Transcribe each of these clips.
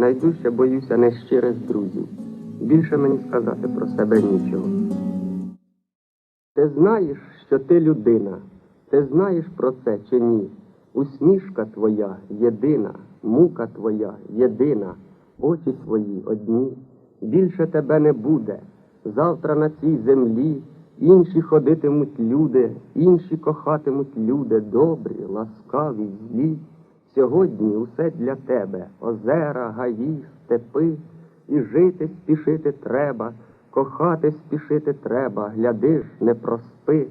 Найдужче боюся нещирих друзів. Більше мені сказати про себе нічого. Ти знаєш, що ти людина. Ти знаєш про це чи ні? Усмішка твоя єдина, мука твоя єдина, очі твої одні. Більше тебе не буде. Завтра на цій землі інші ходитимуть люди, інші кохатимуть люди, добрі, ласкаві, злі. Сьогодні усе для тебе. Озера, гаї, степи, і жити спішити треба, кохати спішити треба, глядиш, не проспи,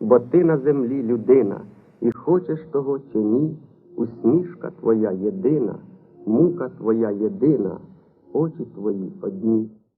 бо ти на землі людина, і хочеш того чи ні, усмішка твоя єдина, мука твоя єдина, очі твої одні.